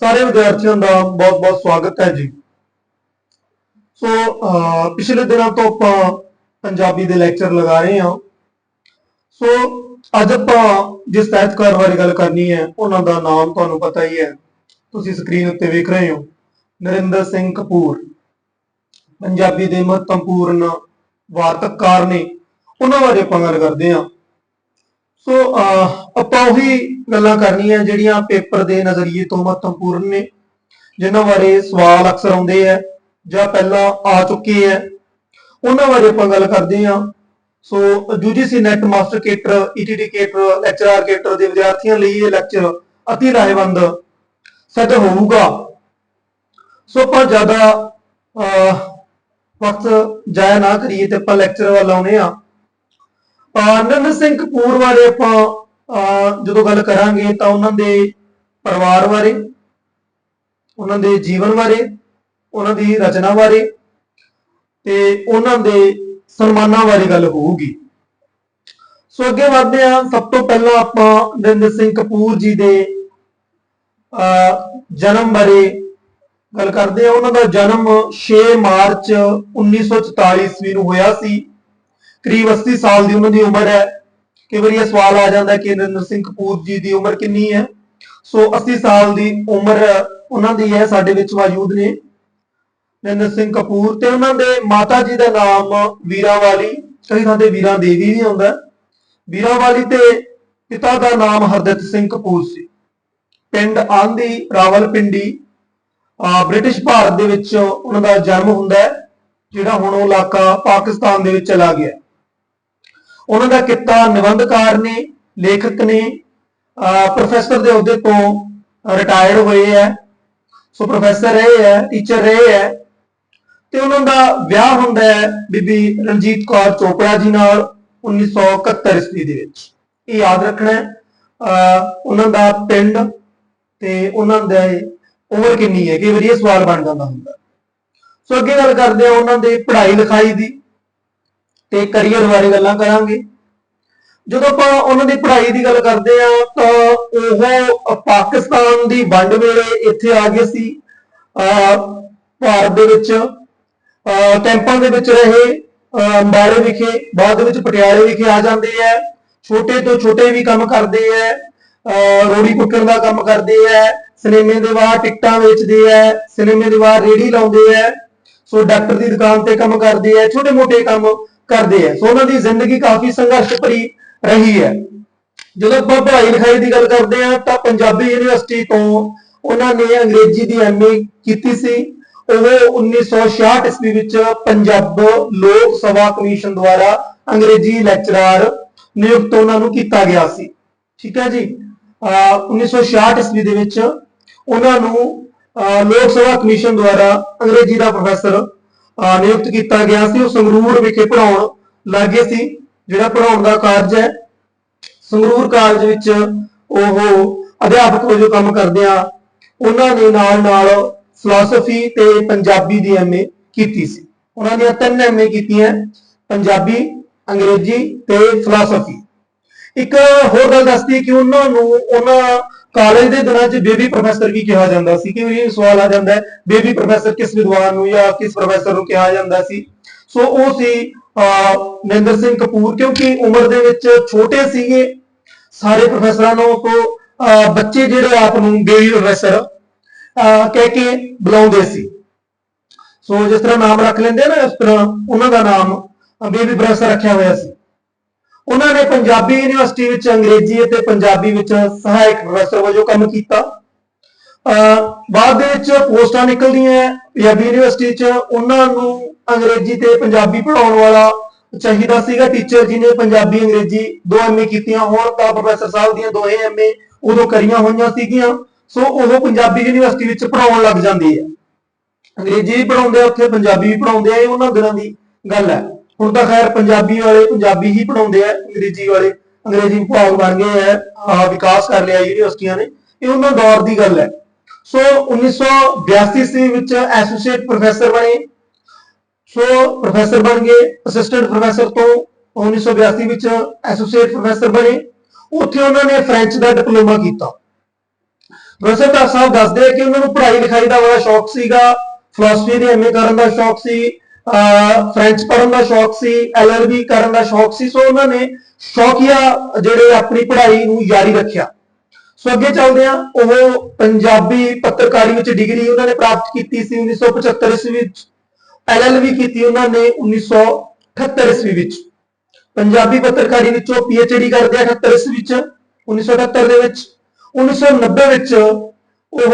ਸਾਰੇ ਵਿਦਿਆਰਥੀਆਂ ਦਾ ਬਹੁਤ-ਬਹੁਤ ਸਵਾਗਤ ਹੈ ਜੀ। ਸੋ ਅਹ, ਪਿਛਲੇ ਦਿਨਾਂ ਤੋਂ ਆਪਾਂ ਪੰਜਾਬੀ ਦੇ ਲੈਕਚਰ ਲਗਾ ਰਹੇ ਹਾਂ। ਸੋ ਅੱਜ ਆਪਾਂ ਜਿਸ ਸਾਹਿਤਕਾਰ ਬਾਰੇ ਗੱਲ ਕਰਨੀ ਹੈ ਉਹਨਾਂ ਦਾ ਨਾਮ ਤੁਹਾਨੂੰ ਪਤਾ ਹੀ ਹੈ। ਤੁਸੀਂ ਸਕਰੀਨ ਉੱਤੇ ਵੇਖ ਰਹੇ ਹੋ ਨਰਿੰਦਰ ਸਿੰਘ ਕਪੂਰ। ਪੰਜਾਬੀ ਦੇ ਮਹੱਤਵਪੂਰਨ ਵਾਰਤਕਕਾਰ ਨੇ। ਉਹਨਾਂ ਬਾਰੇ ਆਪਾਂ ਗੱਲ ਕਰਦੇ ਹਾਂ। ਸੋ uh, ਆਪਾਂ ਉਹੀ ਗੱਲਾਂ ਕਰਨੀਆਂ ਜਿਹੜੀਆਂ ਪੇਪਰ ਦੇ ਨਜ਼ਰੀਏ ਤੋਂ ਮਹੱਤਵਪੂਰਨ ਨੇ, ਜਿਨ੍ਹਾਂ ਬਾਰੇ ਸਵਾਲ ਅਕਸਰ ਆਉਂਦੇ ਆ ਜਾਂ ਪਹਿਲਾਂ ਆ ਚੁੱਕੇ ਆ। ਉਹਨਾਂ ਬਾਰੇ ਆਪਾਂ ਗੱਲ ਕਰਦੇ ਹਾਂ। So UGC net master cadre ETT cadre lecturer cadre ਦੇ ਵਿਦਿਆਰਥੀਆਂ ਲਈ ਇਹ ਲੈਕਚਰ ਅਤੀ ਲਾਹੇਵੰਦ ਸਿੱਧ ਹੋਊਗਾ। ਸੋ ਆਪਾਂ ਜ਼ਿਆਦਾ ਵਕਤ ਜਾਇਆ ਨਾ ਕਰੀਏ ਤੇ ਆਪਾਂ ਲੈਕਚਰ ਵੱਲ ਆਉਨੇ ਆ ਆਨੰਦ ਸਿੰਘ ਕਪੂਰ ਬਾਰੇ ਆਪਾਂ ਅਹ, ਜਦੋਂ ਗੱਲ ਕਰਾਂਗੇ ਤਾਂ ਉਹਨਾਂ ਦੇ ਪਰਿਵਾਰ ਬਾਰੇ ਉਹਨਾਂ ਦੇ ਜੀਵਨ ਬਾਰੇ ਉਹਨਾਂ ਦੀ ਰਚਨਾ ਬਾਰੇ ਤੇ ਉਹਨਾਂ ਦੇ ਸਨਮਾਨਾਂ ਬਾਰੇ ਗੱਲ ਹੋਊਗੀ। ਸੋ ਅੱਗੇ ਵਧਦੇ ਹਾਂ। ਸਭ ਤੋਂ ਪਹਿਲਾਂ ਆਪਾਂ ਨਰਿੰਦਰ ਸਿੰਘ ਕਪੂਰ ਜੀ ਦੇ ਅਹ, ਜਨਮ ਬਾਰੇ ਗੱਲ ਕਰਦੇ ਹਾਂ। ਉਹਨਾਂ ਦਾ ਜਨਮ 6 ਮਾਰਚ 1944 ਈਸਵੀ ਨੂੰ ਹੋਇਆ ਸੀ। ਕਰੀਬ 80 ਸਾਲ ਦੀ ਉਹਨਾਂ ਦੀ ਉਮਰ ਹੈ। ਕਈ ਵਾਰੀ ਇਹ ਸਵਾਲ ਆ ਜਾਂਦਾ ਕਿ ਨਰਿੰਦਰ ਸਿੰਘ ਕਪੂਰ ਜੀ ਦੀ ਉਮਰ ਕਿੰਨੀ ਹੈ? ਸੋ 80 ਸਾਲ ਦੀ ਉਮਰ ਉਹਨਾਂ ਦੀ ਹੈ, ਸਾਡੇ ਵਿੱਚ ਮੌਜੂਦ ਨੇ। ਨਰਿੰਦਰ ਸਿੰਘ ਕਪੂਰ ਤੇ ਉਹਨਾਂ ਦੇ ਮਾਤਾ ਜੀ ਦਾ ਨਾਮ ਵੀਰਾਵਾਲੀ ਕਈ ਥਾਂ ਤੇ ਵੀਰਾਂ ਦੇਵੀ ਵੀ ਆਉਂਦਾ ਵੀਰਾਵਾਲੀ ਤੇ ਪਿਤਾ ਦਾ ਨਾਮ ਹਰਦਿਤ ਸਿੰਘ ਕਪੂਰ ਸੀ। ਪਿੰਡ ਆਂਦੀ ਰਾਵਲਪਿੰਡੀ, ਅਹ ਬ੍ਰਿਟਿਸ਼ ਭਾਰਤ ਦੇ ਵਿੱਚ ਉਹਨਾਂ ਦਾ ਜਨਮ ਹੁੰਦਾ ਹੈ, ਜਿਹੜਾ ਹੁਣ ਉਹ ਇਲਾਕਾ ਪਾਕਿਸਤਾਨ ਦੇ ਵਿੱਚ ਚਲਾ ਗਿਆ ਉਹਨਾਂ ਦਾ ਕਿੱਤਾ ਨਿਬੰਧਕਾਰ ਨੇ, ਲੇਖਕ ਨੇ, ਅਹ ਪ੍ਰੋਫੈਸਰ ਦੇ ਅਹੁਦੇ ਤੋਂ ਰਿਟਾਇਰ ਹੋਏ ਹੈ। ਸੋ ਪ੍ਰੋਫੈਸਰ ਰਹੇ ਹੈ ਟੀਚਰ ਰਹੇ ਹੈ। ਤੇ ਉਹਨਾਂ ਦਾ ਵਿਆਹ ਹੁੰਦਾ ਹੈ ਬੀਬੀ ਰਣਜੀਤ ਕੌਰ ਚੋਪੜਾ ਜੀ ਨਾਲ 1971 ਈਸਵੀ ਦੇ ਵਿੱਚ। ਇਹ ਯਾਦ ਰੱਖਣਾ ਹੈ, ਅਹ ਉਹਨਾਂ ਦਾ ਪਿੰਡ ਤੇ ਉਹਨਾਂ ਦਾ ਉਮਰ ਕਿੰਨੀ ਹੈ ਕਈ ਵਾਰੀ ਇਹ ਸਵਾਲ ਬਣ ਜਾਂਦਾ ਹੁੰਦਾ। ਸੋ ਅੱਗੇ ਗੱਲ ਕਰਦੇ ਆ ਉਹਨਾਂ ਦੇ ਪੜ੍ਹਾਈ ਲਿਖਾਈ ਦੀ। ਤੇ ਕੈਰੀਅਰ ਬਾਰੇ ਗੱਲਾਂ ਕਰਾਂਗੇ। ਜਦੋਂ ਆਪਾਂ ਉਹਨਾਂ ਦੀ ਪੜ੍ਹਾਈ ਦੀ ਗੱਲ ਕਰਦੇ ਆ ਤਾਂ ਉਹ ਪਾਕਿਸਤਾਨ ਦੀ ਵੰਡ ਵੇਲੇ ਇੱਥੇ ਆ ਗਏ ਸੀ। ਭਾਰਤ ਦੇ ਵਿੱਚ ਕੈਂਪਾਂ ਦੇ ਵਿੱਚ ਰਹੇ ਅੰਬਾਲੇ ਵਿਖੇ, ਬਾਅਦ ਵਿੱਚ ਪਟਿਆਲੇ ਵਿਖੇ ਆ ਜਾਂਦੇ ਆ। ਛੋਟੇ ਤੋਂ ਛੋਟੇ ਵੀ ਕੰਮ ਕਰਦੇ ਆ। ਅਹ ਰੋੜੀ ਕੁੱਟਣ ਦਾ ਕੰਮ ਕਰਦੇ ਆ। ਸਿਨੇਮੇ ਦੇ ਬਾਹਰ ਟਿਕਟਾਂ ਵੇਚਦੇ ਆ। ਸਿਨੇਮੇ ਦੇ ਬਾਹਰ ਰੇੜੀ ਲਾਉਂਦੇ ਆ। ਸੋ ਡਾਕਟਰ ਦੀ ਦੁਕਾਨ ਤੇ ਕੰਮ ਕਰਦੇ ਆ। ਛੋਟੇ ਮੋਟੇ ਕੰਮ ਕਰਦੇ ਆ। ਸੋ ਉਹਨਾਂ ਦੀ ਜ਼ਿੰਦਗੀ ਕਾਫੀ ਸੰਘਰਸ਼ ਭਰੀ ਰਹੀ ਹੈ। ਜਦੋਂ ਆਪਾਂ ਪੜ੍ਹਾਈ ਲਿਖਾਈ ਦੀ ਗੱਲ ਕਰਦੇ ਆ ਤਾਂ ਪੰਜਾਬੀ ਯੂਨੀਵਰਸਿਟੀ ਤੋਂ ਉਹਨਾਂ ਨੇ ਅੰਗਰੇਜ਼ੀ ਦੀ ਐਮਏ ਕੀਤੀ ਸੀ। ਉਹ 1966 ਈਸਵੀ ਵਿੱਚ ਪੰਜਾਬ ਲੋਕ ਸਭਾ ਕਮਿਸ਼ਨ ਦੁਆਰਾ ਅੰਗਰੇਜ਼ੀ ਲੈਕਚਰਰ ਨਿਯੁਕਤ ਉਹਨਾਂ ਨੂੰ ਕੀਤਾ ਗਿਆ ਸੀ। ਠੀਕ ਹੈ ਜੀ? ਅਹ 1966 ਈਸਵੀ ਦੇ ਵਿੱਚ ਉਹਨਾਂ ਨੂੰ, ਅਹ ਲੋਕ ਸਭਾ ਕਮਿਸ਼ਨ ਦੁਆਰਾ ਅੰਗਰੇਜ਼ੀ ਦਾ ਪ੍ਰੋਫੈਸਰ ਨਿਯੁਕਤ ਕੀਤਾ ਗਿਆ ਸੀ, ਉਹ ਸੰਗਰੂਰ ਵਿਖੇ ਪੜਾਉਣ ਲੱਗੇ ਸੀ, ਜਿਹੜਾ ਪੜਾਉਣ ਦਾ ਕਾਰਜ ਹੈ। ਸੰਗਰੂਰ ਕਾਲਜ ਵਿੱਚ ਉਹ ਅਧਿਆਪਕ ਵਜੋਂ ਕੰਮ ਕਰਦੇ ਆ। ਉਹਨਾਂ ਨੇ ਨਾਲ ਨਾਲ ਫਿਲਾਸਫੀ ਤੇ ਪੰਜਾਬੀ ਦੀ ਐਮਏ ਕੀਤੀ ਸੀ। ਉਹਨਾਂ ਦੀਆਂ ਤਿੰਨ ਐਮਏ ਕੀਤੀਆਂ, ਪੰਜਾਬੀ, ਅੰਗਰੇਜ਼ੀ ਤੇ ਫਿਲਾਸਫੀ ਇੱਕ ਹੋਰ ਗੱਲ ਦੱਸਦੀ ਕਿ ਉਹਨਾਂ ਨੂੰ, ਉਹਨਾਂ ਕਾਲਜ ਦੇ ਦਿਨਾਂ 'ਚ ਬੇਬੀ ਪ੍ਰੋਫੈਸਰ ਵੀ ਕਿਹਾ ਜਾਂਦਾ ਸੀ ਕਿ ਇਹ ਸਵਾਲ ਆ ਜਾਂਦਾ ਹੈ ਬੇਬੀ ਪ੍ਰੋਫੈਸਰ ਕਿਸ ਵਿਦਵਾਨ ਨੂੰ ਜਾਂ ਕਿਸ ਪ੍ਰੋਫੈਸਰ ਨੂੰ ਕਿਹਾ ਜਾਂਦਾ ਸੀ। ਸੋ ਉਹ ਸੀ ਅਹ, ਨਰਿੰਦਰ ਸਿੰਘ ਕਪੂਰ ਕਿਉਂਕਿ ਉਮਰ ਦੇ ਵਿੱਚ ਛੋਟੇ ਸੀਗੇ। ਸਾਰੇ ਪ੍ਰੋਫੈਸਰਾਂ ਨੂੰ ਤੋਂ ਅਹ, ਬੱਚੇ ਜਿਹੜੇ ਆਪ ਨੂੰ ਬੇਬੀ ਪ੍ਰੋਫੈਸਰ ਅਹ, ਕਹਿ ਕੇ ਬੁਲਾਉਂਦੇ ਸੀ। ਸੋ ਜਿਸ ਤਰ੍ਹਾਂ ਨਾਮ ਰੱਖ ਲੈਂਦੇ ਨਾ ਇਸ ਤਰ੍ਹਾਂ ਉਹਨਾਂ ਦਾ ਨਾਮ ਬੇਬੀ ਪ੍ਰੋਫੈਸਰ ਰੱਖਿਆ ਹੋਇਆ ਸੀ। ਉਹਨਾਂ ਨੇ ਪੰਜਾਬੀ ਯੂਨੀਵਰਸਿਟੀ ਵਿੱਚ ਅੰਗਰੇਜ਼ੀ ਅਤੇ ਪੰਜਾਬੀ ਵਿੱਚ ਸਹਾਇਕ ਪ੍ਰੋਫੈਸਰ ਵਜੋਂ ਕੰਮ ਕੀਤਾ। ਅਹ ਬਾਅਦ ਦੇ ਵਿੱਚ ਪੋਸਟਾਂ ਨਿਕਲਦੀਆਂ ਪੰਜਾਬੀ ਯੂਨੀਵਰਸਿਟੀ 'ਚ ਉਹਨਾਂ ਨੂੰ ਅੰਗਰੇਜ਼ੀ ਤੇ ਪੰਜਾਬੀ ਪੜ੍ਹਾਉਣ ਵਾਲਾ ਚਾਹੀਦਾ ਸੀਗਾ। ਟੀਚਰ ਜਿਹਨੇ ਪੰਜਾਬੀ, ਅੰਗਰੇਜ਼ੀ ਦੋ ਐਮਏ ਕੀਤੀਆਂ, ਹੋਣ ਤਾਂ ਪ੍ਰੋਫੈਸਰ ਸਾਹਿਬ ਦੀਆਂ ਦੋਹੇ ਐਮਏ ਉਦੋਂ ਕਰੀਆਂ ਹੋਈਆਂ ਸੀਗੀਆਂ। ਸੋ ਉਹ ਪੰਜਾਬੀ ਯੂਨੀਵਰਸਿਟੀ ਵਿੱਚ ਪੜ੍ਹਾਉਣ ਲੱਗ ਜਾਂਦੀ ਹੈ। ਅੰਗਰੇਜ਼ੀ ਵੀ ਪੜਾਉਂਦੇ ਆ, ਉੱਥੇ ਪੰਜਾਬੀ ਵੀ ਪੜਾਉਂਦੇ ਆ, ਇਹ ਉਹਨਾਂ ਦਿਨਾਂ ਦੀ ਗੱਲ ਹੈ। ਹੁਣ ਤਾਂ ਖੈਰ ਪੰਜਾਬੀ ਵਾਲੇ ਪੰਜਾਬੀ ਹੀ ਪੜਾਉਂਦੇ ਆ, ਅੰਗਰੇਜ਼ੀ ਵਾਲੇ, ਅੰਗਰੇਜ਼ੀ ਵਿਭਾਗ ਬਣ ਗਏ ਆ ਆਹ ਵਿਕਾਸ ਕਰ ਲਿਆ ਯੂਨੀਵਰਸਿਟੀਆਂ ਨੇ, ਇਹ ਉਹਨਾਂ ਦੌਰ ਦੀ ਗੱਲ ਹੈ। ਸੋ 1982 ਈਸਵੀ ਵਿੱਚ ਐਸੋਸੀਏਟ ਪ੍ਰੋਫੈਸਰ ਬਣੇ। ਸੋ ਪ੍ਰੋਫੈਸਰ ਬਣ ਗਏ ਅਸਿਸਟੈਂਟ ਪ੍ਰੋਫੈਸਰ ਤੋਂ 1982 ਵਿੱਚ ਐਸੋਸੀਏਟ ਪ੍ਰੋਫੈਸਰ ਬਣੇ। ਉੱਥੇ ਉਹਨਾਂ ਨੇ ਫ੍ਰੈਂਚ ਦਾ ਡਿਪਲੋਮਾ ਕੀਤਾ। ਪ੍ਰੋਫੈਸਰ ਦਾਸ ਸਾਹਿਬ ਦੱਸਦੇ ਆ ਕਿ ਉਹਨਾਂ ਨੂੰ ਪੜ੍ਹਾਈ ਲਿਖਾਈ ਦਾ ਬੜਾ ਸ਼ੌਕ ਸੀਗਾ ਫਿਲਾਸਫੀ ਦੀ ਐਮਏ ਕਰਨ ਦਾ ਸ਼ੌਕ ਸੀ। ਫ੍ਰੈਂਚ ਪੜ੍ਹਨ ਦਾ ਸ਼ੌਕ ਸੀ ਐਲਐਲਬੀ ਕਰਨ ਦਾ ਸ਼ੌਕ ਸੀ, ਸੋ ਉਹਨਾਂ ਨੇ ਸ਼ੌਕੀਆ ਜਿਹੜੇ ਆਪਣੀ ਪੜ੍ਹਾਈ ਨੂੰ ਜਾਰੀ ਰੱਖਿਆ। ਸੋ ਅੱਗੇ ਚੱਲਦੇ ਆ ਉਹ ਪੰਜਾਬੀ ਪੱਤਰਕਾਰੀ ਵਿੱਚ ਡਿਗਰੀ ਉਹਨਾਂ ਨੇ ਪ੍ਰਾਪਤ ਕੀਤੀ ਸੀ 1975 ਈਸਵੀ ਵਿੱਚ ਐਲਐਲਬੀ ਕੀਤੀ ਉਹਨਾਂ ਨੇ 1978 ਈਸਵੀ ਵਿੱਚ। ਪੰਜਾਬੀ ਪੱਤਰਕਾਰੀ ਵਿੱਚੋਂ ਪੀਐਚਡੀ ਕਰਦੇ ਆ 78 ਈਸਵੀ ਵਿੱਚ 1978 ਦੇ ਵਿੱਚ। 1990 ਵਿੱਚ ਉਹ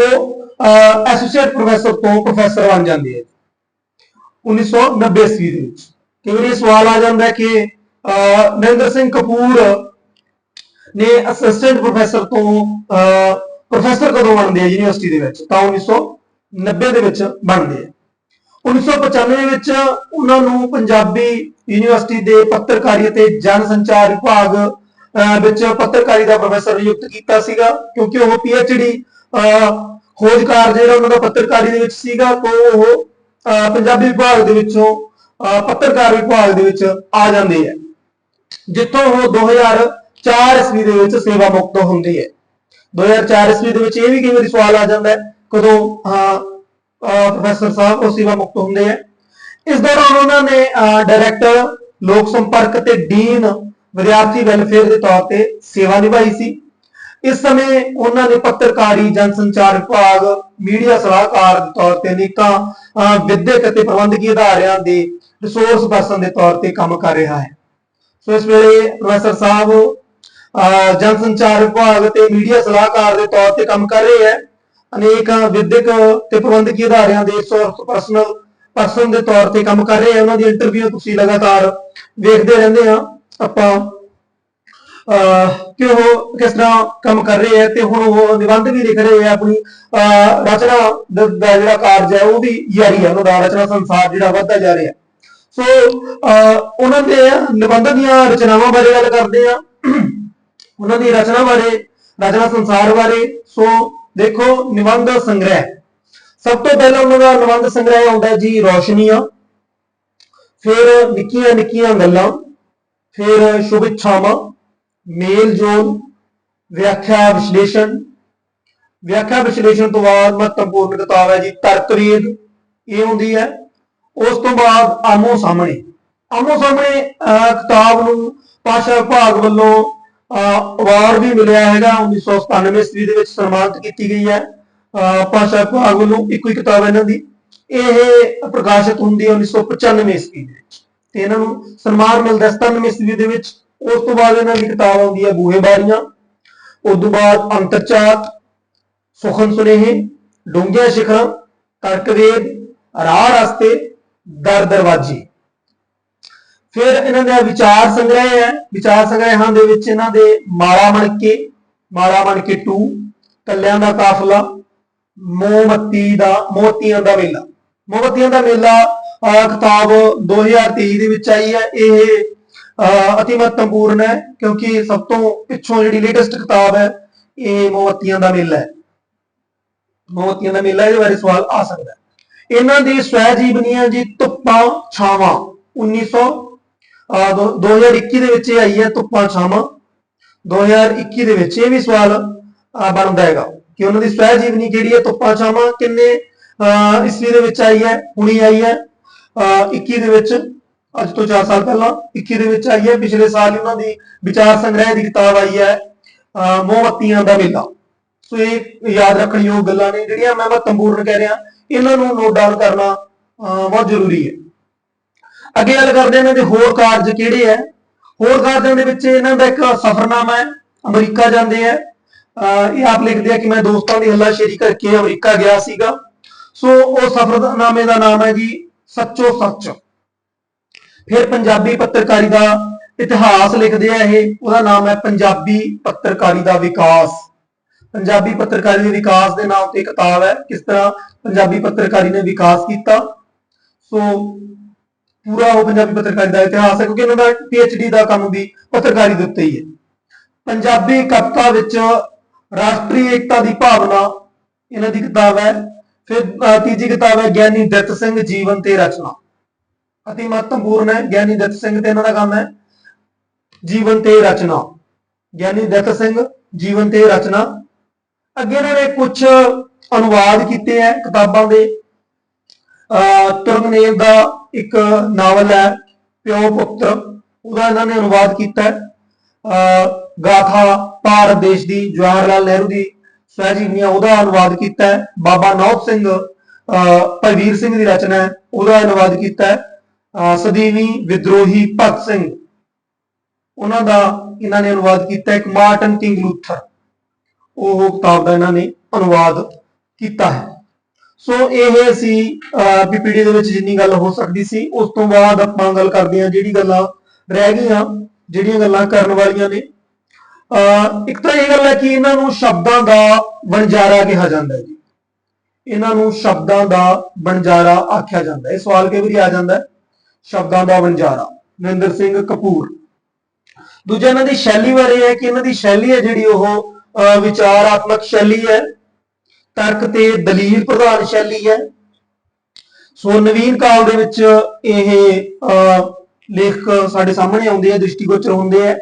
ਐਸੋਸੀਏਟ ਪ੍ਰੋਫੈਸਰ ਤੋਂ ਪ੍ਰੋਫੈਸਰ ਬਣ ਜਾਂਦੇ ਹੈ। 1990 ਈਸਵੀ ਦੇ ਵਿੱਚ। ਕਈ ਵਾਰੀ ਸਵਾਲ ਆ ਜਾਂਦਾ ਕਿ ਨਰਿੰਦਰ ਸਿੰਘ ਕਪੂਰ ਨੇ ਅਸਿਸਟੈਂਟ ਪ੍ਰੋਫੈਸਰ ਤੋਂ ਪ੍ਰੋਫੈਸਰ ਕਦੋਂ ਬਣਦੇ ਆ ਯੂਨੀਵਰਸਿਟੀ ਦੇ ਵਿੱਚ? ਤਾਂ 1990 ਦੇ ਵਿੱਚ ਬਣਦੇ ਆ। 1995 ਵਿੱਚ ਉਹਨਾਂ ਨੂੰ ਪੰਜਾਬੀ ਯੂਨੀਵਰਸਿਟੀ ਦੇ ਪੱਤਰਕਾਰੀ ਅਤੇ ਜਨ ਸੰਚਾਰ ਵਿਭਾਗ ਅਹ, ਵਿੱਚ ਪੱਤਰਕਾਰੀ ਦਾ ਪ੍ਰੋਫੈਸਰ ਨਿਯੁਕਤ ਕੀਤਾ ਸੀਗਾ ਕਿਉਂਕਿ ਉਹ ਪੀਐਚਡੀ ਖੋਜਕਾਰ ਜਿਹੜਾ ਉਹਨਾਂ ਦਾ ਪੱਤਰਕਾਰੀ ਦੇ ਵਿੱਚ ਸੀਗਾ ਤੋਂ ਉਹ ਪੰਜਾਬੀ ਵਿਭਾਗ ਦੇ ਵਿੱਚੋਂ ਪੱਤਰਕਾਰ ਵਿਭਾਗ ਦੇ ਵਿੱਚ ਆ ਜਾਂਦੇ ਆ ਜਿੱਥੋਂ ਉਹ 2004 ਈਸਵੀ ਦੇ ਵਿੱਚ ਸੇਵਾ ਮੁਕਤ ਹੁੰਦੀ ਹੈ। 2004 ਈਸਵੀ ਦੇ ਵਿੱਚ ਇਹ ਵੀ ਕਈ ਵਾਰੀ ਸਵਾਲ ਆ ਜਾਂਦਾ ਹੈ, ਕਦੋਂ ਪ੍ਰੋਫੈਸਰ ਸਾਹਿਬ ਉਹ ਸੇਵਾ ਮੁਕਤ ਹੁੰਦੇ ਆ ਇਸ ਦੌਰਾਨ ਉਹਨਾਂ ਨੇ ਡਾਇਰੈਕਟਰ, ਲੋਕ ਸੰਪਰਕ ਤੇ ਡੀਨ, ਵਿਦਿਆਰਥੀ ਵੈਲਫੇਅਰ ਦੇ ਤੌਰ ਤੇ ਸੇਵਾ ਨਿਭਾਈ ਸੀ। ਇਸ ਸਮੇਂ ਉਹਨਾਂ ਨੇ ਪੱਤਰਕਾਰੀ ਜਨ ਸੰਚਾਰ ਵਿਭਾਗ, ਮੀਡੀਆ ਸਲਾਹਕਾਰ ਦੇ ਤੌਰ ਤੇ ਅਨੇਕਾਂ ਵਿਦਿਅਕ ਅਤੇ ਪ੍ਰਬੰਧਕੀ ਅਦਾਰਿਆਂ ਦੇ ਰਿਸੋਰਸ ਪਰਸਨ ਦੇ ਤੌਰ ਤੇ ਕੰਮ ਕਰ ਰਿਹਾ ਹੈ। ਸੋ ਇਸ ਵੇਲੇ ਪ੍ਰੋਫੈਸਰ ਸਾਹਿਬ ਅਹ, ਜਨਸੰਚਾਰ ਵਿਭਾਗ ਤੇ ਮੀਡੀਆ ਸਲਾਹਕਾਰ ਦੇ ਤੌਰ ਤੇ ਕੰਮ ਕਰ ਰਹੇ ਹੈ। ਅਨੇਕ ਵਿਦਿਅਕ ਤੇ ਪ੍ਰਬੰਧਕੀ ਅਦਾਰਿਆਂ ਦੇ ਰਿਸੋਰਸ ਪਰਸਨਲ ਪਰਸਨ ਦੇ ਤੌਰ ਤੇ ਕੰਮ ਕਰ ਰਹੇ ਹੈ। ਉਹਨਾਂ ਦੀ ਇੰਟਰਵਿਊ ਤੁਸੀਂ ਲਗਾਤਾਰ ਵੇਖਦੇ ਰਹਿੰਦੇ ਆ ਆਪਾਂ ਕਿ ਉਹ ਕਿਸ ਤਰ੍ਹਾਂ ਕੰਮ ਕਰ ਰਹੇ ਹੈ ਤੇ ਹੁਣ ਉਹ ਨਿਬੰਧ ਵੀ ਲਿਖ ਰਹੇ ਹੈ ਆਪਣੀ, ਅਹ, ਰਚਨਾ ਦਾ ਜਿਹੜਾ ਕਾਰਜ ਹੈ ਉਹ ਵੀ ਜਾਰੀ ਹੈ ਉਹਨਾਂ ਦਾ ਰਚਨਾ ਸੰਸਾਰ ਜਿਹੜਾ ਵੱਧਦਾ ਜਾ ਰਿਹਾ ਸੋ, ਅਹ, ਉਹਨਾਂ ਦੇ ਨਿਬੰਧ ਦੀਆਂ ਰਚਨਾਵਾਂ ਬਾਰੇ ਗੱਲ ਕਰਦੇ ਆ ਉਹਨਾਂ ਦੀ ਰਚਨਾ ਬਾਰੇ, ਰਚਨਾ ਸੰਸਾਰ ਬਾਰੇ, ਸੋ ਦੇਖੋ ਨਿਬੰਧ ਸੰਗ੍ਰਹਿ। ਸਭ ਤੋਂ ਪਹਿਲਾਂ ਉਹਨਾਂ ਦਾ ਨਿਬੰਧ ਸੰਗ੍ਰਹਿ ਆਉਂਦਾ ਜੀ ਰੋਸ਼ਨੀਆਂ। ਫਿਰ ਨਿੱਕੀਆਂ ਨਿੱਕੀਆਂ ਗੱਲਾਂ। ਫਿਰ ਸ਼ੁਭਿੱਚਛਾਵਾਂ ਮੇਲ ਜੋਲ ਵਿਆਖਿਆ ਵਿਸ਼ਲੇਸ਼ਣ। ਵਿਆਖਿਆ ਵਿਸ਼ਲੇਸ਼ਣ ਤੋਂ ਬਾਅਦ ਮਹੱਤਵਪੂਰਨ ਕਿਤਾਬ ਹੈ ਜੀ ਤਰਕਵੇਦ ਇਹ ਹੁੰਦੀ ਹੈ। ਉਸ ਤੋਂ ਬਾਅਦ ਆਮੋ ਸਾਹਮਣੇ। ਆਮੋ ਸਾਹਮਣੇ ਅਹ, ਕਿਤਾਬ ਨੂੰ ਭਾਸ਼ਾ ਵਿਭਾਗ ਵੱਲੋਂ ਅਵਾਰਡ ਵੀ ਮਿਲਿਆ ਹੈਗਾ। 1997 ਈਸਵੀ ਦੇ ਵਿੱਚ ਸਨਮਾਨਿਤ ਕੀਤੀ ਗਈ ਹੈ। ਅਹ, ਭਾਸ਼ਾ ਵਿਭਾਗ ਵੱਲੋਂ ਇੱਕੋ ਹੀ ਕਿਤਾਬ ਹੈ ਇਹਨਾਂ ਦੀ। ਇਹ ਪ੍ਰਕਾਸ਼ਿਤ ਹੁੰਦੀ ਹੈ 1995 ਈਸਵੀ ਦੇ ਵਿੱਚ। ਤੇ ਇਹਨਾਂ ਨੂੰ ਸਨਮਾਨ ਮਿਲਦਾ ਹੈ 97 ਈਸਵੀ ਦੇ ਵਿੱਚ। ਉਸ ਤੋਂ ਬਾਅਦ ਇਹਨਾਂ ਦੀ ਕਿਤਾਬ ਆਉਂਦੀ ਹੈ ਬੂਹੇ ਬਾਰੀਆਂ। ਉਸ ਤੋਂ ਬਾਅਦ ਅੰਤਰਚਾਤ ਸੁਖਨ ਸੁਨੇਹੇ ਡੂੰਘੀਆਂ ਸਿਖਰਾਂ ਤਰਕਵੇਦ ਰਾਹ ਰਸਤੇ ਦਰ ਦਰਵਾਜ਼ੇ। ਫਿਰ ਇਹਨਾਂ ਦਾ ਵਿਚਾਰ ਸੰਗ੍ਰਹਿ ਹੈ। ਵਿਚਾਰ ਸੰਗ੍ਰਹਿਾਂ ਦੇ ਵਿੱਚ ਇਹਨਾਂ ਦੇ ਮਾਲਾ ਮਣਕੇ ਮਾਲਾ ਮਣਕੇ 2 ਕੱਲਿਆਂ ਦਾ ਕਾਫਲਾ ਮੋਮਬੱਤੀ ਦਾ ਮੋਤੀਆਂ ਦਾ ਮੇਲਾ। ਮੋਮਬੱਤੀਆਂ ਦਾ ਮੇਲਾ ਅਹ, ਕਿਤਾਬ 2023 ਦੇ ਵਿੱਚ ਆਈ ਹੈ। ਇਹ ਅਤੀ ਮਹੱਤਵਪੂਰਨ ਹੈ ਕਿਉਂਕਿ ਸਭ ਤੋਂ ਪਿੱਛੋਂ ਜਿਹੜੀ ਲੇਟੈਸਟ ਕਿਤਾਬ ਹੈ ਇਹ ਮੋਮਬੱਤੀਆਂ ਦਾ ਮੇਲਾ ਹੈ। ਮੋਮਬੱਤੀਆਂ ਦਾ ਮੇਲਾ ਇਹਦੇ ਬਾਰੇ ਸਵਾਲ ਆ ਸਕਦਾ ਹੈ। ਇਹਨਾਂ ਦੀ ਸਵੈ ਜੀਵਨੀ ਜੀ ਧੁੱਪਾਂ ਛਾਵਾਂ 1900 2021 ਦੇ ਵਿੱਚ ਇਹ ਆਈ ਹੈ ਧੁੱਪਾਂ ਛਾਵਾਂ। 2021 ਦੇ ਵਿੱਚ ਇਹ ਵੀ ਸਵਾਲ ਅਹ, ਬਣਦਾ ਹੈਗਾ ਕਿ ਉਹਨਾਂ ਦੀ ਸਵੈ ਜੀਵਨੀ ਕਿਹੜੀ ਹੈ ਧੁੱਪਾਂ ਛਾਵਾਂ ਕਿੰਨੇ ਅਹ, ਈਸਵੀ ਦੇ ਵਿੱਚ ਆਈ ਹੈ ਹੁਣੀ ਆਈ ਹੈ ਅਹ, 21 ਦੇ ਵਿੱਚ। ਅੱਜ ਤੋਂ 4 ਸਾਲ ਪਹਿਲਾਂ 21 ਦੇ ਵਿੱਚ ਆਈ ਹੈ। ਪਿਛਲੇ ਸਾਲ ਹੀ ਉਹਨਾਂ ਦੀ ਵਿਚਾਰ ਸੰਗ੍ਰਹਿ ਦੀ ਕਿਤਾਬ ਆਈ ਹੈ ਅਹ, ਮੋਮਬੱਤੀਆਂ ਦਾ ਮੇਲਾ। ਸੋ ਇਹ ਯਾਦ ਰੱਖਣ ਯੋਗ ਗੱਲਾਂ ਨੇ ਜਿਹੜੀਆਂ ਮੈਂ ਮਹੱਤਵਪੂਰਨ ਕਹਿ ਰਿਹਾ। ਇਹਨਾਂ ਨੂੰ ਨੋਟ ਡਾਊਨ ਕਰਨਾ ਬਹੁਤ ਜ਼ਰੂਰੀ ਹੈ। ਅੱਗੇ ਗੱਲ ਕਰਦੇ ਹਾਂ ਇਹਨਾਂ ਦੇ ਹੋਰ ਕਾਰਜ ਕਿਹੜੇ ਹੈ। ਹੋਰ ਕਾਰਜਾਂ ਦੇ ਵਿੱਚ ਇਹਨਾਂ ਦਾ ਇੱਕ ਸਫ਼ਰਨਾਮਾ ਹੈ ਅਮਰੀਕਾ ਜਾਂਦੇ ਹੈ। ਅਹ, ਇਹ ਆਪ ਲਿਖਦੇ ਆ ਕਿ ਮੈਂ ਦੋਸਤਾਂ ਦੀ ਹੱਲਾਸ਼ੇਰੀ ਕਰਕੇ ਅਮਰੀਕਾ ਗਿਆ ਸੀਗਾ। ਸੋ ਉਹ ਸਫ਼ਰਨਾਮੇ ਦਾ ਨਾਮ ਹੈ ਜੀ ਸੱਚੋ ਸੱਚ। ਫਿਰ ਪੰਜਾਬੀ ਪੱਤਰਕਾਰੀ ਦਾ ਇਤਿਹਾਸ ਲਿਖਦੇ ਆ ਇਹ, ਉਹਦਾ ਨਾਮ ਹੈ ਪੰਜਾਬੀ ਪੱਤਰਕਾਰੀ ਦਾ ਵਿਕਾਸ। ਪੰਜਾਬੀ ਪੱਤਰਕਾਰੀ ਦੇ ਵਿਕਾਸ ਦੇ ਨਾਮ ਤੇ ਕਿਤਾਬ ਹੈ, ਕਿਸ ਤਰ੍ਹਾਂ ਪੰਜਾਬੀ ਪੱਤਰਕਾਰੀ ਨੇ ਵਿਕਾਸ ਕੀਤਾ। ਸੋ, ਪੂਰਾ ਉਹ ਪੰਜਾਬੀ ਪੱਤਰਕਾਰੀ ਦਾ ਇਤਿਹਾਸ ਹੈ, ਕਿਉਂਕਿ ਇਹਨਾਂ ਦਾ ਪੀਐਚਡੀ ਦਾ ਕੰਮ ਵੀ ਪੱਤਰਕਾਰੀ ਦੇ ਉੱਤੇ ਹੀ ਹੈ। ਪੰਜਾਬੀ ਕਵਿਤਾ ਵਿੱਚ ਰਾਸ਼ਟਰੀ ਏਕਤਾ ਦੀ ਭਾਵਨਾ ਇਹਨਾਂ ਦੀ ਕਿਤਾਬ ਹੈ। ਫਿਰ ਤੀਜੀ ਕਿਤਾਬ ਹੈ, ਗਿਆਨੀ ਦਿੱਤ ਸਿੰਘ ਜੀਵਨ ਤੇ ਰਚਨਾ। ਅਤੀ ਮਹੱਤਵਪੂਰਨ ਹੈ, ਗਿਆਨੀ ਦਿੱਤ ਸਿੰਘ ਤੇ ਇਹਨਾਂ ਦਾ ਕੰਮ ਹੈ। ਜੀਵਨ ਤੇ ਰਚਨਾ। ਗਿਆਨੀ ਦਿੱਤ ਸਿੰਘ, ਜੀਵਨ ਤੇ ਰਚਨਾ। ਅੱਗੇ ਇਹਨਾਂ ਨੇ ਕੁਝ ਅਨੁਵਾਦ ਕੀਤੇ ਹੈ ਕਿਤਾਬਾਂ ਦੇ। ਅਹ ਤੁਰਗਨੇਵ ਦਾ ਇੱਕ ਨਾਵਲ ਹੈ, ਪਿਓ ਪੁੱਤਰ ਉਹਦਾ ਇਹਨਾਂ ਨੇ ਅਨੁਵਾਦ ਕੀਤਾ ਹੈ। ਅਹ ਗਾਥਾ ਭਾਰਤ ਦੇਸ਼ ਦੀ, ਜਵਾਹਰ ਲਾਲ ਨਹਿਰੂ ਦੀ ਸਵੈਜੀਵਨੀਆਂ ਉਹਦਾ ਅਨੁਵਾਦ ਕੀਤਾ ਹੈ। ਬਾਬਾ ਨੌਬ ਸਿੰਘ, ਅਹ ਭਗਵੀਰ ਸਿੰਘ ਦੀ ਰਚਨਾ ਹੈ, ਉਹਦਾ ਅਨੁਵਾਦ ਕੀਤਾ ਹੈ। ਸਦੀਵੀ ਵਿਦਰੋਹੀ ਭਗਤ ਸਿੰਘ। ਉਹਨਾਂ ਦਾ ਇਹਨਾਂ ਨੇ ਅਨੁਵਾਦ ਕੀਤਾ ਇੱਕ ਮਾਰਟਨ ਕਿੰਗ ਲੂਥਰ। ਉਹ ਕਿਤਾਬ ਦਾ ਇਹਨਾਂ ਨੇ ਅਨੁਵਾਦ ਕੀਤਾ ਹੈ। ਸੋ ਇਹ ਸੀ ਪੀਪੀਡੀ ਦੇ ਵਿੱਚ ਜਿੰਨੀ ਗੱਲ ਹੋ ਸਕਦੀ ਸੀ। ਉਸ ਤੋਂ ਬਾਅਦ ਆਪਾਂ ਗੱਲ ਕਰਦੇ ਹਾਂ ਜਿਹੜੀ ਗੱਲਾਂ ਰਹਿ ਗਈਆਂ, ਜਿਹੜੀਆਂ ਗੱਲਾਂ ਕਰਨ ਵਾਲੀਆਂ ਨੇ। ਅਹ, ਇੱਕ ਤਾਂ ਇਹ ਗੱਲ ਹੈ ਕਿ ਇਹਨਾਂ ਨੂੰ ਸ਼ਬਦਾਂ ਦਾ ਵਣਜਾਰਾ ਕਿਹਾ ਜਾਂਦਾ ਹੈ ਜੀ। ਇਹਨਾਂ ਨੂੰ ਸ਼ਬਦਾਂ ਦਾ ਵਣਜਾਰਾ ਆਖਿਆ ਜਾਂਦਾ ਹੈ। ਇਹ ਸਵਾਲ ਕਈ ਵਾਰੀ ਆ ਜਾਂਦਾ ਹੈ। ਸ਼ਬਦਾਂ ਦਾ ਵਣਜਾਰਾ ਨਰਿੰਦਰ ਸਿੰਘ ਕਪੂਰ। ਦੂਜਾ ਇਹਨਾਂ ਦੀ ਸ਼ੈਲੀ ਬਾਰੇ ਹੈ ਕਿ ਇਹਨਾਂ ਦੀ ਸ਼ੈਲੀ ਹੈ ਜਿਹੜੀ ਉਹ ਅਹ ਵਿਚਾਰਾਤਮਕ ਸ਼ੈਲੀ ਹੈ। ਤਰਕ ਤੇ ਦਲੀਲ ਪ੍ਰਧਾਨ ਸ਼ੈਲੀ ਹੈ। ਸੋ ਨਵੀਨ ਕਾਲ ਦੇ ਵਿੱਚ ਇਹ ਅਹ, ਲੇਖਕ ਸਾਡੇ ਸਾਹਮਣੇ ਆਉਂਦੇ ਆ ਦ੍ਰਿਸ਼ਟੀਗੋਚਰ ਹੁੰਦੇ ਆ।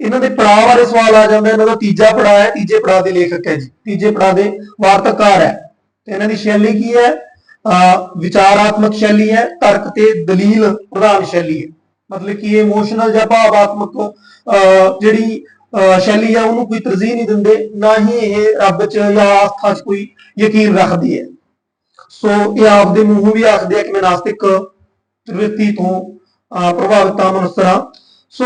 ਇਹਨਾਂ ਦੇ ਪੜਾਅ ਬਾਰੇ ਸਵਾਲ ਆ ਜਾਂਦਾ ਇਹਨਾਂ ਦਾ ਤੀਜਾ ਪੜਾਅ ਹੈ ਤੀਜੇ ਪੜਾਅ ਦੇ ਲੇਖਕ ਹੈ ਜੀ। ਤੀਜੇ ਪੜਾਅ ਦੇ ਵਾਰਤਾਕਾਰ ਹੈ। ਤੇ ਇਹਨਾਂ ਦੀ ਸ਼ੈਲੀ ਕੀ ਹੈ? ਵਿਚਾਰਾਤਮਕ ਸ਼ੈਲੀ ਹੈ ਤਰਕ ਤੇ ਦਲੀਲ ਪ੍ਰਧਾਨ ਸ਼ੈਲੀ ਹੈ। ਮਤਲਬ ਕਿ ਇਹ ਇਮੋਸ਼ਨਲ ਜਾਂ ਭਾਵਾਤਮਕ ਅਹ, ਜਿਹੜੀ ਅਹ, ਸ਼ੈਲੀ ਹੈ ਉਹਨੂੰ ਕੋਈ ਤਰਜੀਹ ਨਹੀਂ ਦਿੰਦੇ ਨਾ ਹੀ ਇਹ ਰੱਬ 'ਚ ਜਾਂ ਆਸਥਾ 'ਚ ਕੋਈ ਯਕੀਨ ਰੱਖਦੀ ਹੈ। ਸੋ ਇਹ ਆਪਦੇ ਮੂੰਹੋਂ ਵੀ ਆਖਦੇ ਆ ਕਿ ਮੈਂ ਨਾਸਤਿਕ ਪ੍ਰਵਿਰਤੀ ਤੋਂ ਅਹ, ਪ੍ਰਭਾਵਿਤ ਹਾਂ ਮਨੁੱਖਰਾ ਸੋ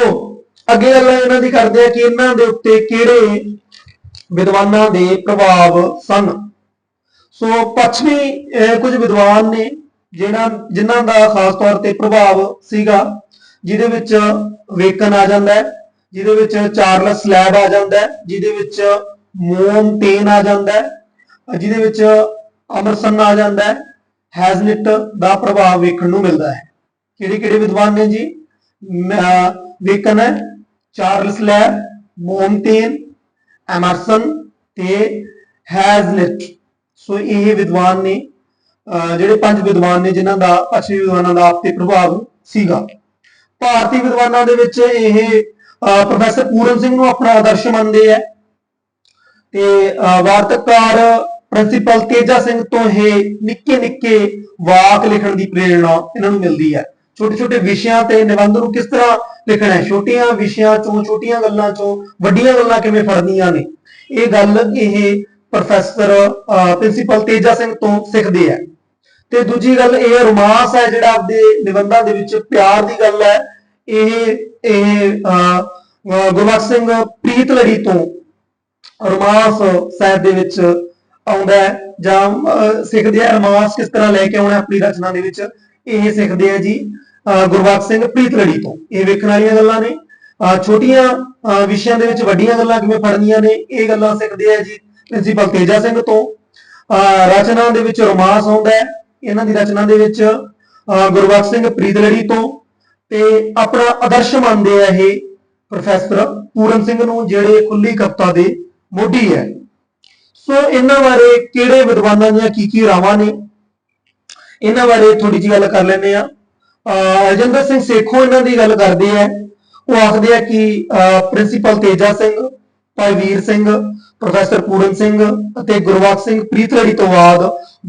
ਅੱਗੇ ਗੱਲ ਇਹਨਾਂ ਦੀ ਕਰਦੇ ਆ ਕਿ ਇਹਨਾਂ ਦੇ ਉੱਤੇ ਕਿਹੜੇ ਵਿਦਵਾਨਾਂ ਦੇ ਪ੍ਰਭਾਵ ਸਨ। ਸੋ ਪੱਛਮੀ ਕੁਝ ਵਿਦਵਾਨ ਨੇ ਜਿਹੜਾ, ਜਿਨ੍ਹਾਂ ਦਾ ਖਾਸ ਤੌਰ ਤੇ ਪ੍ਰਭਾਵ ਸੀਗਾ, ਜਿਹਦੇ ਵਿੱਚ ਵੇਕਨ ਆ ਜਾਂਦਾ ਹੈ, ਜਿਹਦੇ ਵਿੱਚ ਚਾਰਲਸ ਲੈਬ ਆ ਜਾਂਦਾ ਹੈ, ਜਿਹਦੇ ਵਿੱਚ ਮੋਨਟੇਨ ਆ ਜਾਂਦਾ ਹੈ, ਜਿਹਦੇ ਵਿੱਚ ਅਮਰਸਨ ਆ ਜਾਂਦਾ ਹੈ, ਹੈਜ਼ਲਿਟ ਦਾ ਪ੍ਰਭਾਵ ਵੇਖਣ ਨੂੰ ਮਿਲਦਾ ਹੈ। ਕਿਹੜੇ ਕਿਹੜੇ ਵਿਦਵਾਨ ਨੇ ਜੀ? ਮ- ਵੇਕਨ ਹੈ, ਚਾਰਲਸ ਲੈਬ, ਮੋਨਟੇਨ, ਐਮਰਸਨ ਤੇ ਹੈਜ਼ਲਿਟ। ਸੋ ਇਹ ਵਿਦਵਾਨ ਨੇ, ਅਹ ਜਿਹੜੇ ਪੰਜ ਵਿਦਵਾਨ ਨੇ ਜਿਨ੍ਹਾਂ ਦਾ ਪੱਛਮੀ ਵਿਦਵਾਨਾਂ ਦਾ ਆਪ ਤੇ ਪ੍ਰਭਾਵ ਸੀਗਾ। ਭਾਰਤੀ ਵਿਦਵਾਨਾਂ ਦੇ ਵਿੱਚ ਇਹ ਪ੍ਰੋਫੈਸਰ ਪੂਰਨ ਸਿੰਘ ਨੂੰ ਆਪਣਾ ਆਦਰਸ਼ ਮੰਨਦੇ ਆ। ਤੇ ਵਾਰਤਕਾਰ ਪ੍ਰਿੰਸੀਪਲ ਤੇਜਾ ਸਿੰਘ ਤੋਂ ਇਹ ਨਿੱਕੇ ਨਿੱਕੇ ਵਾਕ ਲਿਖਣ ਦੀ ਪ੍ਰੇਰਣਾ ਇਹਨਾਂ ਨੂੰ ਮਿਲਦੀ ਹੈ। ਛੋਟੇ ਛੋਟੇ ਵਿਸ਼ਿਆਂ ਤੇ ਨਿਬੰਧ ਨੂੰ ਕਿਸ ਤਰ੍ਹਾਂ ਲਿਖਣਾ ਹੈ? ਛੋਟੀਆਂ ਵਿਸ਼ਿਆਂ ਚੋਂ, ਛੋਟੀਆਂ ਗੱਲਾਂ ਚੋਂ ਵੱਡੀਆਂ ਗੱਲਾਂ ਕਿਵੇਂ ਫੜਨੀਆਂ ਨੇ? ਇਹ ਗੱਲ ਇਹ ਪ੍ਰੋਫੈਸਰ ਪ੍ਰਿੰਸੀਪਲ ਤੇਜਾ ਸਿੰਘ ਤੋਂ ਸਿੱਖਦੇ ਆ। ਤੇ ਦੂਜੀ ਗੱਲ ਇਹ ਰੋਮਾਂਸ ਹੈ ਜਿਹੜਾ ਆਪਦੇ ਨਿਬੰਧਾਂ ਦੇ ਵਿੱਚ ਪਿਆਰ ਦੀ ਗੱਲ ਹੈ। ਇਹ ਇਹ ਗੁਰਬਖਸ਼ ਸਿੰਘ ਪ੍ਰੀਤ ਲੜੀ ਤੋਂ ਰੋਮਾਂਸ ਸਾਹਿਬ ਦੇ ਵਿੱਚ ਆਉਂਦਾ ਹੈ ਜਾਂ ਸਿੱਖਦੇ ਆ। ਰੋਮਾਂਸ ਕਿਸ ਤਰ੍ਹਾਂ ਲੈ ਕੇ ਆਉਣਾ ਆਪਣੀ ਰਚਨਾ ਦੇ ਵਿੱਚ ਇਹ ਸਿੱਖਦੇ ਆ ਜੀ ਅਹ, ਗੁਰਬਖਸ਼ ਸਿੰਘ ਪ੍ਰੀਤ ਲੜੀ ਤੋਂ। ਇਹ ਵੇਖਣ ਵਾਲੀਆਂ ਗੱਲਾਂ ਨੇ। ਅਹ, ਛੋਟੀਆਂ ਵਿਸ਼ਿਆਂ ਦੇ ਵਿੱਚ ਵੱਡੀਆਂ ਗੱਲਾਂ ਕਿਵੇਂ ਫੜਨੀਆਂ ਨੇ ਇਹ ਗੱਲਾਂ ਸਿੱਖਦੇ ਆ ਜੀ ਪ੍ਰਿੰਸੀਪਲ ਤੇਜਾ ਸਿੰਘ ਤੋਂ ਅਹ, ਰਚਨਾ ਦੇ ਵਿੱਚ ਰੋਮਾਂਸ ਆਉਂਦਾ ਹੈ। ਇਹਨਾਂ ਦੀ ਰਚਨਾ ਦੇ ਵਿੱਚ ਅਹ, ਗੁਰਬਖਸ਼ ਸਿੰਘ ਪ੍ਰੀਤਲੜੀ ਤੋਂ ਤੇ ਆਪਣਾ ਆਦਰਸ਼ ਮੰਨਦੇ ਆ ਇਹ ਪ੍ਰੋਫੈਸਰ ਪੂਰਨ ਸਿੰਘ ਨੂੰ ਜਿਹੜੇ ਖੁੱਲੀ ਕਵਿਤਾ ਦੇ ਮੋਢੀ ਹੈ। ਸੋ ਇਹਨਾਂ ਬਾਰੇ ਕਿਹੜੇ ਵਿਦਵਾਨਾਂ ਦੀਆਂ ਕੀ ਕੀ ਰਾਵਾਂ ਨੇ? ਇਹਨਾਂ ਬਾਰੇ ਥੋੜੀ ਜਿਹੀ ਗੱਲ ਕਰ ਲੈਂਦੇ ਆ ਰਜਿੰਦਰ ਸਿੰਘ ਸੇਖੋਂ ਇਹਨਾਂ ਦੀ ਗੱਲ ਕਰਦੇ ਆ। ਉਹ ਆਖਦੇ ਆ ਕਿ ਪ੍ਰਿੰਸੀਪਲ ਤੇਜਾ ਸਿੰਘ ਭਾਈ ਵੀਰ ਸਿੰਘ, ਪ੍ਰੋਫੈਸਰ ਪੂਰਨ ਸਿੰਘ ਅਤੇ ਗੁਰਬਖਸ਼ ਸਿੰਘ ਪ੍ਰੀਤਲੜੀ ਤੋਂ ਬਾਅਦ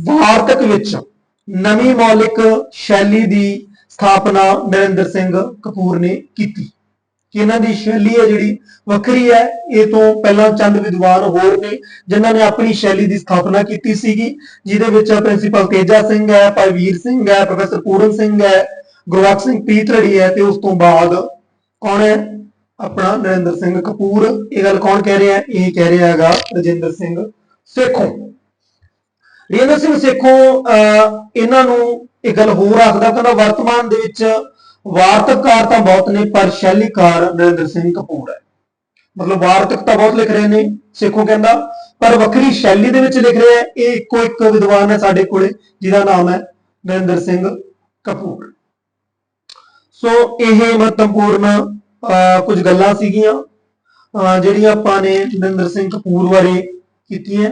ਵਾਰਤਕ ਵਿੱਚ ਨਵੀਂ ਮੌਲਿਕ ਸ਼ੈਲੀ ਦੀ ਸਥਾਪਨਾ ਨਰਿੰਦਰ ਸਿੰਘ ਕਪੂਰ ਨੇ ਕੀਤੀ। ਕਿ ਇਹਨਾਂ ਦੀ ਸ਼ੈਲੀ ਹੈ ਜਿਹੜੀ ਵੱਖਰੀ ਹੈ, ਇਹ ਤੋਂ ਪਹਿਲਾਂ ਚੰਦ ਵਿਦਵਾਨ ਹੋਰ ਨੇ, ਜਿਨ੍ਹਾਂ ਨੇ ਆਪਣੀ ਸ਼ੈਲੀ ਦੀ ਸਥਾਪਨਾ ਕੀਤੀ ਸੀਗੀ, ਜਿਹਦੇ ਵਿੱਚ ਪ੍ਰਿੰਸੀਪਲ ਤੇਜਾ ਸਿੰਘ ਹੈ, ਭਾਈ ਵੀਰ ਸਿੰਘ ਹੈ, ਪ੍ਰੋਫੈਸਰ ਪੂਰਨ ਸਿੰਘ ਹੈ, ਗੁਰਬਖਸ਼ ਸਿੰਘ ਪ੍ਰੀਤਲੜੀ ਹੈ ਤੇ ਉਸ ਤੋਂ ਬਾਅਦ ਕੌਣ ਹੈ? ਆਪਣਾ ਨਰਿੰਦਰ ਸਿੰਘ ਕਪੂਰ ਇਹ ਗੱਲ ਕੌਣ ਕਹਿ ਰਿਹਾ? ਇਹ ਕਹਿ ਰਿਹਾ ਹੈਗਾ ਰਜਿੰਦਰ ਸਿੰਘ ਸੇਖੋਂ। ਰਜਿੰਦਰ ਸਿੰਘ ਸੇਖੋਂ ਅਹ, ਇਹਨਾਂ ਨੂੰ ਇਹ ਗੱਲ ਹੋਰ ਆਖਦਾ ਕਹਿੰਦਾ ਵਰਤਮਾਨ ਦੇ ਵਿੱਚ ਵਾਰਤਕਕਾਰ ਤਾਂ ਬਹੁਤ ਨੇ ਪਰ ਸ਼ੈਲੀਕਾਰ ਨਰਿੰਦਰ ਸਿੰਘ ਕਪੂਰ ਹੈ। ਮਤਲਬ ਵਾਰਤਕ ਤਾਂ ਬਹੁਤ ਲਿਖ ਰਹੇ ਨੇ ਸੇਖੋਂ ਕਹਿੰਦਾ ਪਰ ਵੱਖਰੀ ਸ਼ੈਲੀ ਦੇ ਵਿੱਚ ਲਿਖ ਰਿਹਾ ਇਹ ਇੱਕੋ ਇੱਕ ਵਿਦਵਾਨ ਹੈ ਸਾਡੇ ਕੋਲੇ ਜਿਹਦਾ ਨਾਮ ਹੈ ਨਰਿੰਦਰ ਸਿੰਘ ਕਪੂਰ। ਸੋ ਇਹ ਮਹੱਤਵਪੂਰਨ ਕੁਝ ਗੱਲਾਂ ਸੀਗੀਆਂ। ਅਹ, ਜਿਹੜੀਆਂ ਆਪਾਂ ਨੇ ਨਰਿੰਦਰ ਸਿੰਘ ਕਪੂਰ ਬਾਰੇ ਕੀਤੀਆਂ।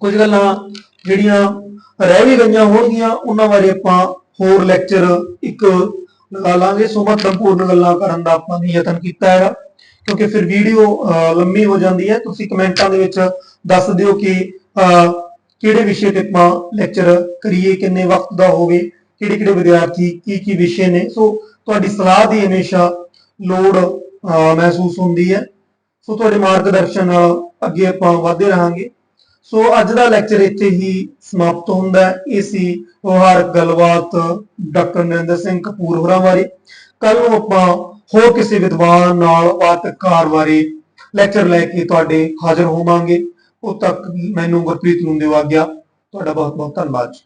ਕੁਝ ਗੱਲਾਂ ਜਿਹੜੀਆਂ ਰਹਿ ਵੀ ਗਈਆਂ ਹੋਣਗੀਆਂ ਉਹਨਾਂ ਬਾਰੇ ਆਪਾਂ ਹੋਰ ਲੈਕਚਰ ਇੱਕ ਲਗਾ ਲਾਂਗੇ। ਸੋ ਮਹੱਤਵਪੂਰਨ ਗੱਲਾਂ ਕਰਨ ਦਾ ਆਪਾਂ ਨੇ ਯਤਨ ਕੀਤਾ ਹੈਗਾ। ਕਿਉਂਕਿ ਫਿਰ ਵੀਡੀਓ ਲੰਮੀ ਹੋ ਜਾਂਦੀ ਹੈ। ਤੁਸੀਂ ਕਮੈਂਟਾਂ ਦੇ ਵਿੱਚ ਦੱਸ ਦਿਓ ਕਿ ਅਹ, ਕਿਹੜੇ ਵਿਸ਼ੇ ਤੇ ਆਪਾਂ ਲੈਕਚਰ ਕਰੀਏ ਕਿੰਨੇ ਵਕਤ ਦਾ ਹੋਵੇ ਕਿਹੜੇ ਕਿਹੜੇ ਵਿਦਿਆਰਥੀ ਕੀ ਕੀ ਵਿਸ਼ੇ ਨੇ। ਸੋ ਤੁਹਾਡੀ ਸਲਾਹ ਦੀ ਹਮੇਸ਼ਾ ਲੋੜ ਅਹ, ਮਹਿਸੂਸ ਹੁੰਦੀ ਹੈ। ਸੋ ਤੁਹਾਡੇ ਮਾਰਗਦਰਸ਼ਨ ਨਾਲ ਅੱਗੇ ਆਪਾਂ ਵਧਦੇ ਰਹਾਂਗੇ। ਸੋ ਅੱਜ ਦਾ ਲੈਕਚਰ ਇੱਥੇ ਹੀ ਸਮਾਪਤ ਹੁੰਦਾ ਹੈ। ਇਹ ਸੀ ਵਿਵਹਾਰਕ ਗੱਲਬਾਤ ਡਾਕਟਰ ਨਰਿੰਦਰ ਸਿੰਘ ਕਪੂਰ ਹੋਰਾਂ ਬਾਰੇ। ਕੱਲ ਨੂੰ ਆਪਾਂ ਹੋਰ ਕਿਸੇ ਵਿਦਵਾਨ ਨਾਲ ਵਾਰਤਕਾਰ ਬਾਰੇ ਲੈਕਚਰ ਲੈ ਕੇ ਤੁਹਾਡੇ ਹਾਜ਼ਰ ਹੋਵਾਂਗੇ। ਉਦ ਤੱਕ ਮੈਨੂੰ ਗੁਰਪ੍ਰੀਤ ਨੂੰ ਦਿਓ ਆਗਿਆ। ਤੁਹਾਡਾ ਬਹੁਤ ਬਹੁਤ ਧੰਨਵਾਦ ਜੀ।